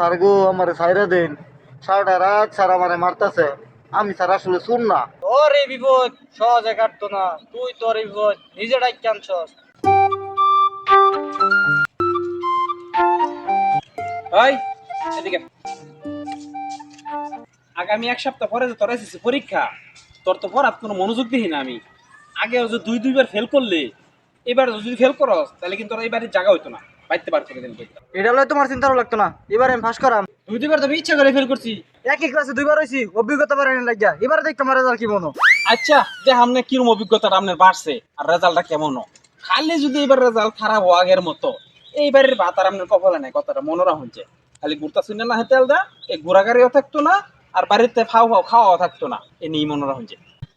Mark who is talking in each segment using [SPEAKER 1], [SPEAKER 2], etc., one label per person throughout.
[SPEAKER 1] Sir গো, আমার সাইরা দিন। সারাটা রাত স্যার আমারে মারতাছে। আমি স্যার আসলে শুন না।
[SPEAKER 2] এই বিপদ সহজে কাটতো না। তুই তোর বিপদ নিজে ডাইকে আনছস।
[SPEAKER 3] ওই এদিকে আগামী এক সপ্তাহ পরে যে তোর এসেছে পরীক্ষা, তোর তো পড়ার কোনো মনোযোগ দিই না আমি। আগে যে দুই, দুইবার ফেল করলে, এবার যদি ফেল করস, তাহলে কিন্তু তোর এবারে জায়গা হইতো না। বাইতে পার করে দিন
[SPEAKER 2] এটা হলে তোমার চিন্তাও লাগতো না। এবার আমি ফাঁস করাম।
[SPEAKER 3] দুই দুইবার তো আমি ইচ্ছা করে ফেল করছি।
[SPEAKER 2] একই ক্লাসে দুইবার হয়েছি অভিজ্ঞতা বাড়াই লাগিয়া। এবার দেখতে আমার রেজাল্ট কি মনো
[SPEAKER 3] আচ্ছা যে আমনে কিরম অভিজ্ঞতাটা আপনার বাড়ছে আর রেজাল্টটা কেমন খালি যদি এবার রেজাল্ট খারাপ হওয়া আগের মতো এইবারের ভাত আর আপনার কপালে নাই কথাটা মনোরা হচ্ছে খালি ঘুরতা শুনে না হেতেল দা এই ঘোরাগাড়িও থাকতো না আর বাড়িতে ফাও ফাও খাওয়াও থাকতো না এ নিয়ে মনোরা হচ্ছে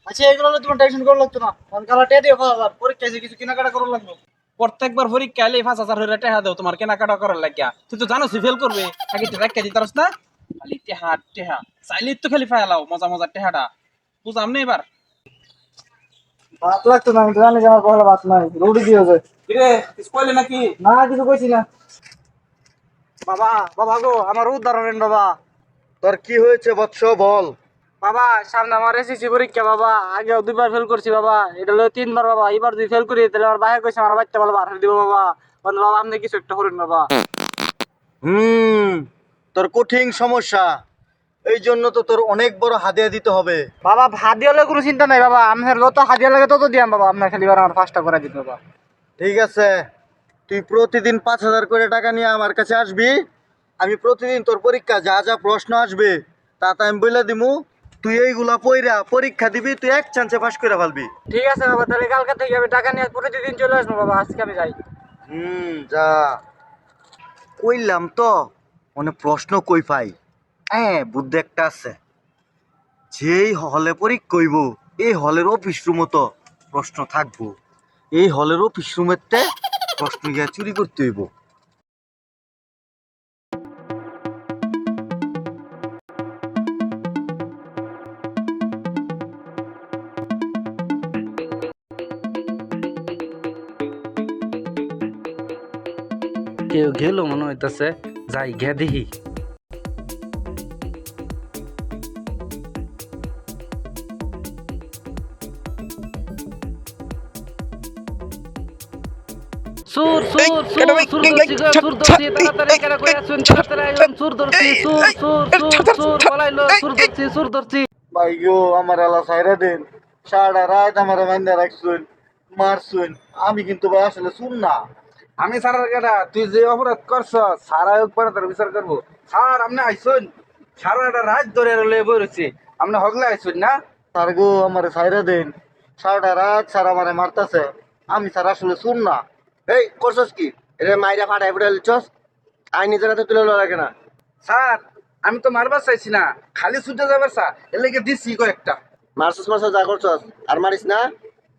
[SPEAKER 2] আচ্ছা এগুলো তোমার টেনশন করা লাগতো না। কারণ কালা টেয়ে দিয়ে পরীক্ষা কিছু কেনাকাটা করা লাগবে
[SPEAKER 3] প্রত্যেকবার পরীক্ষা এলে পাঁচ হাজার হয়ে টেহা দেও তোমার কেনাকাটা করার লাগিয়া। তুই তো জানো ফেল করবে। আগে দিতারস না। খালি টেহা টেহা। চাইলে তো খালি মজা মজা টেহাটা। বুঝাম না এবার?
[SPEAKER 2] ভাত লাগতো না আমি জানি যে আমার পহলা ভাত নাই। রুটি দিয়ে যায়
[SPEAKER 3] কিরে কইলে নাকি?
[SPEAKER 2] না কিছু কইছি না। বাবা বাবা গো আমার উদাহরণ বাবা।
[SPEAKER 1] তোর কি হয়েছে বৎস বল।
[SPEAKER 2] বাবা সামনে আমার এসএসসি পরীক্ষা বাবা আগেও দুইবার ফেল করছি বাবা এটা হলো তিনবার বাবা এবার যদি ফেল করি তাহলে আমার বাইরে কইছে আমার বাচ্চা বলে বার দিব বাবা। বন্ধু বাবা আপনি কিছু একটা করুন বাবা।
[SPEAKER 1] হুম তোর কঠিন সমস্যা এই জন্য তো তোর অনেক বড় হাদিয়া দিতে হবে।
[SPEAKER 2] বাবা হাদিয়া হলে কোনো চিন্তা নাই বাবা আপনার যত হাদিয়া লাগে তত দিয়াম বাবা আপনার খালি বার আমার পাঁচটা করে দিন বাবা।
[SPEAKER 1] ঠিক আছে তুই প্রতিদিন পাঁচ হাজার করে টাকা নিয়ে আমার কাছে আসবি আমি প্রতিদিন তোর পরীক্ষা যা যা প্রশ্ন আসবে তা তা আমি বলে দিমু। তুই এইগুলা পইরা পরীক্ষা দিবি তুই এক চান্সে পাস করে ফেলবি।
[SPEAKER 2] ঠিক আছে বাবা তাহলে কালকে থেকে আমি টাকা নিয়ে প্রতিদিন চলে আসব বাবা আজকে আমি যাই।
[SPEAKER 1] হুম যা। কইলাম তো মানে প্রশ্ন কই পাই? হ্যাঁ বুদ্ধি একটা আছে। যেই হলে পরীক্ষা কইব এই হলের অফিস রুমও তো প্রশ্ন থাকব। এই হলের অফিস রুমেরতে প্রশ্ন গিয়া চুরি করতে হইব।
[SPEAKER 4] কেউ গেল মনে হইতাছে যাই গে দেখি সুর সুর সুর সুর ধরছি গো, সুর ধরছি তাড়াতাড়ি কেন কই আসুন তাড়াতাড়ি আইন সুর ধরছি সুর সুর সুর সুর বলাইলো সুর ধরছি সুর ধরছি
[SPEAKER 1] ভাই গো আমার এলা সাইরা দিন। সারা রাত আমার মাইন্দা রাখছুন মারছুন। আমি কিন্তু ভাই আসলে শুন না।
[SPEAKER 4] আমি সারার কেটা তুই যে অপরাধ করছ সারা একবার তার বিচার করব। স্যার আপনি আইসুন। সারাটা রাত ধরে লয়ে বইরছি আপনি হগলে আইসুন না?
[SPEAKER 1] স্যার গো আমার সাইরা দিন। সারাটা রাত স্যার আমার মারতাছে। আমি স্যার আসলে শুন না। এই করছস কি? এটা মাইরা ফাটাই ফুটাই লিখছস আই নিজের হাতে তুলে লাগে না।
[SPEAKER 4] স্যার আমি তো মারবার চাইছি না। খালি ছুটে যাবার স্যার এর লেগে দিচ্ছি কয়েকটা।
[SPEAKER 1] মারছস মারছস যা করছস। আর মারিস না?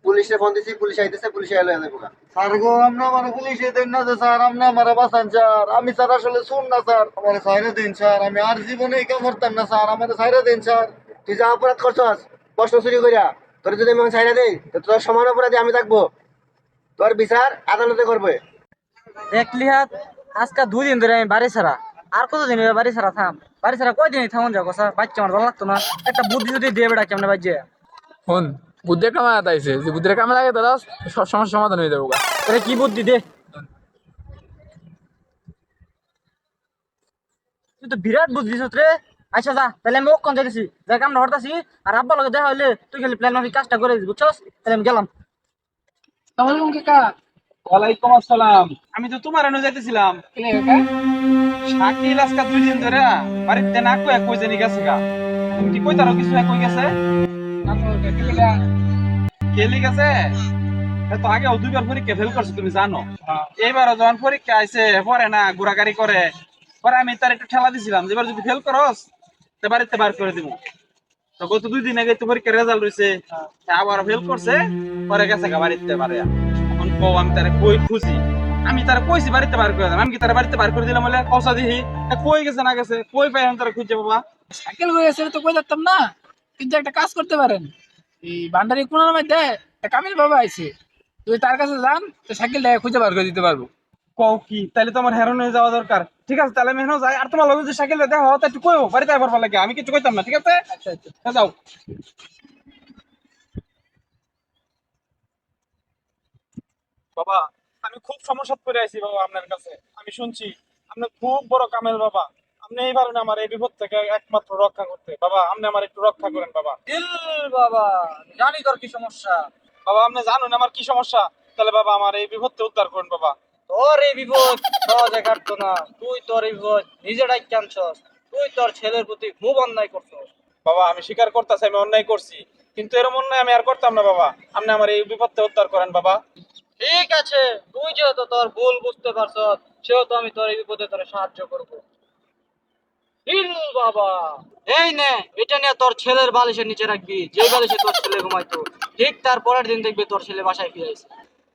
[SPEAKER 1] পুলিশে ফোন দিছি পুলিশ আইতেছে পুলিশ আইলো পোকা স্যার গো আপনি আমার পুলিশে দেন না স্যার আপনি আমার বাঁচান স্যার। আমি স্যার আসলে শুন না স্যার। আমার সাইরে দিন স্যার। আমি আর জীবনে এই কাম করতাম না স্যার। আমার সাইরে দিন স্যার। তুই যা অপরাধ করছস প্রশ্ন চুরি করিয়া তোর যদি আমি সাইরে দেই তো তোর সমান অপরাধী আমি থাকব। তোর বিচার আদালতে করবে।
[SPEAKER 2] দেখলি হাত আজকে দুই দিন ধরে আমি বাড়ি ছাড়া। আর কতদিন বাড়ি ছাড়া? থাম। বাড়ি ছাড়া কয়দিন থামন যাব স্যার? বাচ্চা আমার ভালো লাগতো না। একটা বুদ্ধি যদি দিয়ে বেড়া কেমন বাজ্যে?
[SPEAKER 5] শোন বুদ্ধির কামে আদাইছে যে বুদ্ধির কামে লাগে তারা সব সমস্যার সমাধান হয়ে যাব।
[SPEAKER 2] তোরে কি বুদ্ধি দে? তুই তো বিরাট বুদ্ধি দিছিস রে। আচ্ছা যা তাহলে আমি ওখান যাইতেছি। যা কামটা হরতাছি আর আব্বা লগে দেখা হইলে তুই খালি প্ল্যান মাফিক কাজটা করে দিস বুঝছস? তাহলে আমি গেলাম।
[SPEAKER 3] ওয়ালাইকুম আসসালাম। আমি তো তোমার এনে যাইতেছিলাম। শাকিল আজকে দুই দিন ধরে বাড়িতে না কয়ে কই জানি গেছে গা। কইতারো কিছু গেছে? কেলি গেছে? তো আগে ফেল করছে, তুমি জানো। এইবার যখন পরীক্ষা আইছে, পরে না, ঘোরাঘুরি করে। পরে আমি তার একটু ঠেলা দিছিলাম এবার যদি ফেল করস, তো বাড়িতে বার করে দিব। তো গত দুই দিন আগে তো পরীক্ষার রেজাল্ট হইছে। আবার ফেল করছে, পরে গেছে গা বাড়িতে বারে এখন কও, আমি তারে কই খুশি আমি তারে কইছি বাড়িতে বার করে দিলাম আমি কি তারে বাড়িতে বার করে দিলাম বলে কৌশা দিহি? কই গেছে না গেছে? কই পাই আমি তারে খুঁজে বাবা?
[SPEAKER 5] সাইকেল হয়ে গেছে তো কই যাতাম না। কিন্তু একটা কাজ করতে পারেন। এই ভান্ডারি কোনার মধ্যে কামিল বাবা আইছে তুই তার কাছে যান তো সাইকেলটা খুঁজে বার করে দিতে পারব।
[SPEAKER 3] কও কি? তাহলে তো আমার হেরন হয়ে যাওয়া দরকার। ঠিক আছে তাহলে আমি হেন যাই। আর তোমার লগে যে সাইকেল দেখা হয় তা একটু কইও। বাড়িতে আবার ভালো লাগে। আমি কিছু কইতাম না ঠিক আছে?
[SPEAKER 5] আচ্ছা আচ্ছা।
[SPEAKER 3] যাও। বাবা আমি খুব সমস্যা পড়ে আছি বাবা আপনার কাছে। আমি শুনছি আপনি খুব বড় কামেল বাবা। আপনি এই পারেন আমার এই বিপদ থেকে একমাত্র রক্ষা করতে। বাবা আপনি আমার একটু রক্ষা করেন বাবা।
[SPEAKER 2] দিল বাবা। জানি তোর কি সমস্যা।
[SPEAKER 3] বাবা আপনি জানুন আমার কি সমস্যা? তাহলে বাবা আমার এই বিপদ থেকে উদ্ধার করুন বাবা।
[SPEAKER 2] তোর এই বিপদ সহজে কাটতো না। তুই তোর এই বিপদ আনছস। তুই তোর ছেলের প্রতি খুব অন্যায় করছস।
[SPEAKER 3] বাবা আমি স্বীকার করতেছি আমি অন্যায় করছি। কিন্তু এরম অন্যায় আমি আর করতাম না বাবা। আপনি আমার এই বিপদ থেকে উদ্ধার করেন বাবা।
[SPEAKER 2] ঠিক আছে তুই যেহেতু তোর ভুল বুঝতে পারছস সেহেতু আমি তোর এই বিপদে তোর সাহায্য করব। বাবা। এই নে এটা নিয়ে তোর ছেলের বালিশের নিচে রাখবি। যে বালিশে তোর ছেলে ঘুমাইতো ঠিক তার পরের দিন দেখবি তোর ছেলে বাসায় ফিরে আসে।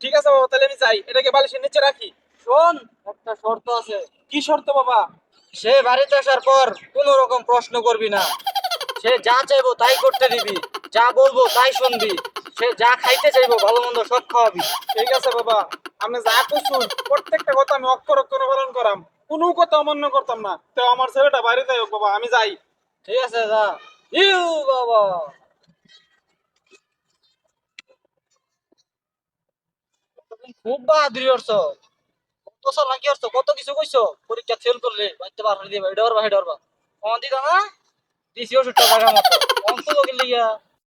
[SPEAKER 3] ঠিক আছে বাবা তাহলে আমি যাই। এটাকে বালিশের নিচে রাখি।
[SPEAKER 2] শোন একটা শর্ত আছে।
[SPEAKER 3] কি শর্ত বাবা?
[SPEAKER 2] সে বাড়িতে আসার পর কোনো রকম প্রশ্ন করবি না। সে যা চাইব তাই করতে দিবি। যা বলব তাই শুনবি। সে যা খাইতে চাইব ভালো মন্দ সব খাওয়াবি।
[SPEAKER 3] ঠিক আছে বাবা আমি যা করছুন প্রত্যেকটা কথা আমি অক্ষর অক্ষর পালন করাম। কোনো কথা অমান্য করতাম না। তো আমার ছেলেটা বাইরে যাই বাবা, আমি যাই।
[SPEAKER 2] ঠিক আছে, যা। ইউ, বাবা। খুব বাহাদুরি করছ। কত সাল কি কত কিছু কইছো। পরীক্ষা ফেল করলে বাইতে পারবে দিবা এটা পারবা হেডা পারবা অন দিদা না? দিছি ওষুধটা টাকা মতো। অন্ত লোকের লিগা।